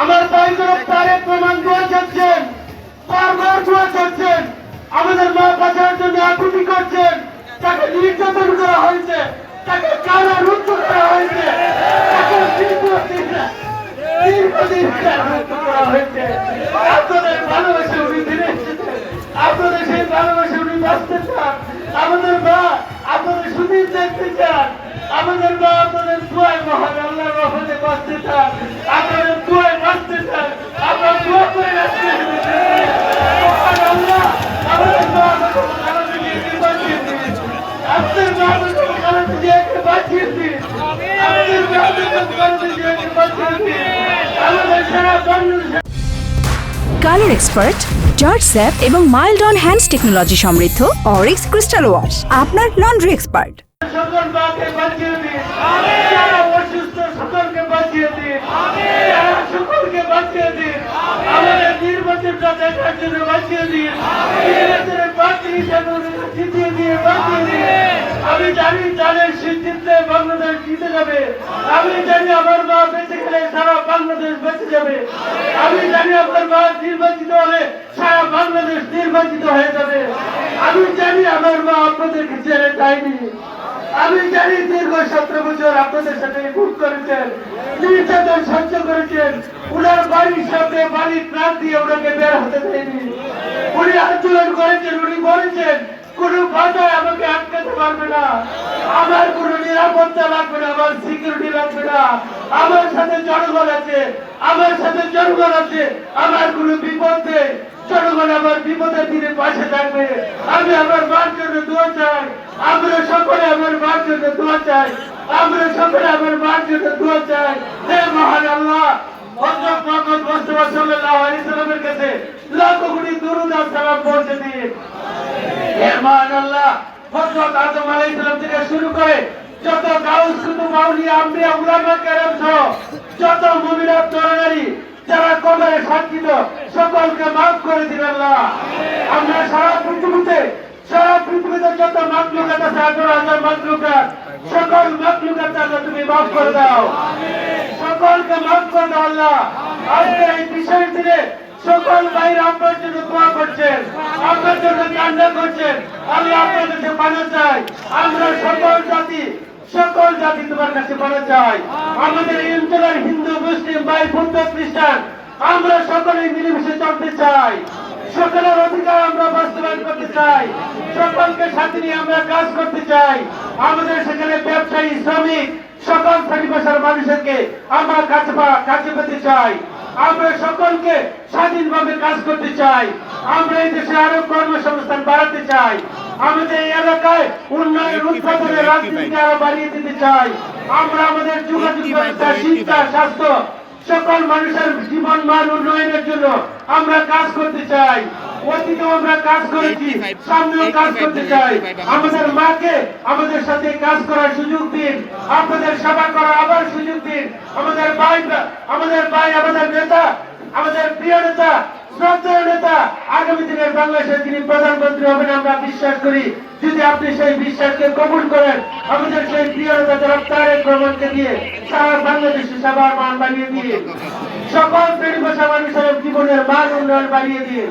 আমার প্রমাণ আমাদের মা জন্য আকুতি করছেন, তাকে নির্যাতন করা হয়েছে, তাকে করা হয়েছে আপনাদের সেই চান। আমাদের মা আপনাদের সুদিন দেখতে চান। আমাদের মা আপনাদের দোয়ায় মহান রহমতে বাঁচতে চান আপনাদের দোয়ায় বাঁচতে চান আমরা দোয়া করে আমাদের বাঁচিয়ে দিন। আমাদের বাঁচিয়ে দিন। আমাদের সারা বাংলাদেশে কালার এক্সপার্ট জর্জ স্যাপ এবং মাইল্ড অন হ্যান্ডস টেকনোলজি সমৃদ্ধ অরিক্স ক্রিস্টাল ওয়াশ আপনার লন্ড্রি এক্সপার্ট। দিন সকলকে বাঁচিয়ে দিন। আমাদের নির্বাচনটা দেখার জন্য বাঁচিয়ে দিন। নির্বাচনে বাঁচিয়ে হিসাবে ওনাকে জিতিয়ে দিয়ে বাঁচিয়ে দিন। আমি জানি তাদের সিদ্ধিতে বাংলাদেশ জিতে যাবে। আমি জানি আমার মা বেঁচে গেলে সারা বাংলাদেশ বেঁচে যাবে। আমি জানি আমার মা নির্বাচিত হলে সারা বাংলাদেশ নির্বাচিত হয়ে যাবে। আমি জানি আমার মা আপনাদেরকে ছেড়ে যায়নি। আমি জানি দীর্ঘ সতেরো বছর আপনাদের সাথে ভুল করেছেন, নির্যাতন সহ্য করেছেন। উনার বাড়ির সামনে বাড়ির প্রাণ দিয়ে ওনাকে বের হতে দেয়নি। উনি আন্দোলন করেছেন, উনি বলেছেন, কোন বাধায় আমাকে আটকাতে পারবে না। আমার কোন নিরাপত্তা লাগবে না, আমার সিকিউরিটি লাগবে না। আমার সাথে জনগণ আছে, আমার সাথে জনগণ আছে, আমার কোনো বিপদ নেই। জনগণ আমার বিপদের দিনে পাশে থাকবে আমি আমার মার জন্য দোয়া চাই। আমরা সকলে আমার মার জন্য দোয়া চাই। আমরা সকলে আমার মার জন্য দোয়া চাই। হে মহান আল্লাহ, হযরত মুহাম্মদ মুস্তাফা সাল্লাল্লাহু আলাইহি সাল্লামের কাছে লাখ কোটি দরুদ আর সালাম পৌঁছে দিন। হে মহান আল্লাহ, হযরত আদম আলাইহিস সালাম থেকে শুরু করে যত গাউস, কুতুব, আউলিয়া, আম্বিয়া, উলামা, কেরাম সহ যত মুমিনাত তরুণারী যারা কবরে সাক্ষিত সকলকে মাফ করে দিন আল্লাহ। আমরা সারা পৃথিবীতে সারা পৃথিবীতে যত মাকলুকাত আছে আঠারো হাজার মাকলুকাত, সকল মাকলুকাত আল্লাহ তুমি মাফ করে দাও। সকলকে মাফ করে দাও আল্লাহ। আজকে এই বিশেষ দিনে সকল ভাইরা আপনার জন্য দোয়া করছেন, আপনার জন্য কান্না করছেন। আল্লাহ আপনার কাছে পানা চাই, আমরা সকল জাতি সকল জাতি তোমার কাছে পানা চাই। আমাদের এই অঞ্চলের হিন্দু, মুসলিম, ভাই, বৌদ্ধ, খ্রিস্টান, আমরা সকলে মিলেমিশে চলতে চাই। সকলের অধিকার আমরা বাস্তবায়ন করতে চাই। সকলকে সাথে নিয়ে আমরা কাজ করতে চাই। আমাদের সেখানে ব্যবসায়ী, শ্রমিক, সকল শ্রেণি পেশার মানুষকে আমরা কাছে কাছে পেতে চাই। আমরা সকলকে স্বাধীনভাবে কাজ করতে চাই। আমরা এই দেশে আরও কর্মসংস্থান বাড়াতে চাই। আমাদের এই এলাকায় উন্নয়ন, উৎপাদনের রাজনীতিকে আরও বাড়িয়ে দিতে চাই। আমরা আমাদের যোগাযোগ ব্যবস্থা, শিক্ষা, স্বাস্থ্য সকল মানুষের জীবন মান উন্নয়নের জন্য আমরা কাজ করতে চাই। অতীতেও আমরা কাজ করেছি, সামনেও কাজ করতে চাই। আমাদের মাকে আমাদের সাথে কাজ করার সুযোগ দিন, আপনাদের সেবা করার আবার সুযোগ দিন। আমাদের ভাই আমাদের ভাই, আমাদের নেতা, আমাদের প্রিয় নেতা শ্রদ্ধেয় নেতা, আগামী দিনের বাংলাদেশের যিনি প্রধানমন্ত্রী হবেন, আমরা বিশ্বাস করি, যদি আপনি সেই বিশ্বাসকে কবুল করেন, আমাদের সেই প্রিয় নেতা যারা তারেক রহমানকে দিয়ে সারা বাংলাদেশে সবার মান বাড়িয়ে দিয়ে, সকল শ্রেণি পেশা মানুষের জীবনের মান উন্নয়ন বাড়িয়ে দিয়ে,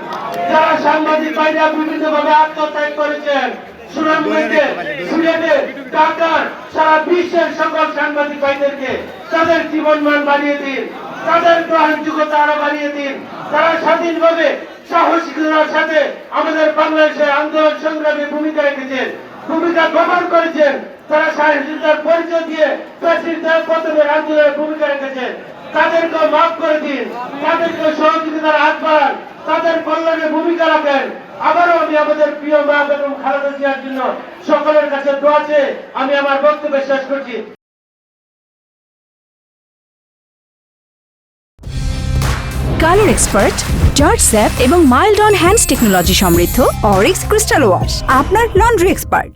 যারা সাংবাদিক বাইরে বিভিন্ন ভাবে আত্মত্যাগ করেছেন সুনামগঞ্জে সিলেটে ঢাকার সারা বিশ্বের সকল সাংবাদিক ভাইদেরকে তাদের জীবন মান বাড়িয়ে দিন তাদের গ্রহণযোগ্যতা আরও বাড়িয়ে দিন তারা স্বাধীনভাবে সাহসিকতার সাথে আমাদের বাংলাদেশের আন্দোলন সংগ্রামে ভূমিকা রেখেছেন ভূমিকা গ্রহণ করেছেন তারা সাহসিকতার পরিচয় দিয়ে প্রেসিডেন্ট পতনের আন্দোলনে ভূমিকা রেখেছেন। তাদেরকে মাফ করে দিন তাদেরকে সহযোগিতার হাত বাড়ান তাদের কল্যাণে ভূমিকা রাখেন। আবারও আমি আমাদের প্রিয় মা বেগম খালেদা জিয়ার জন্য সকলের কাছে দোয়া আমি আমার বক্তব্য শেষ করছি। কালার এক্সপার্ট, জর্জ স্যাপ এবং মাইল্ড অন হ্যান্ডস টেকনোলজি সমৃদ্ধ অরিক্স ক্রিস্টাল ওয়াশ, আপনার লন্ড্রি এক্সপার্ট।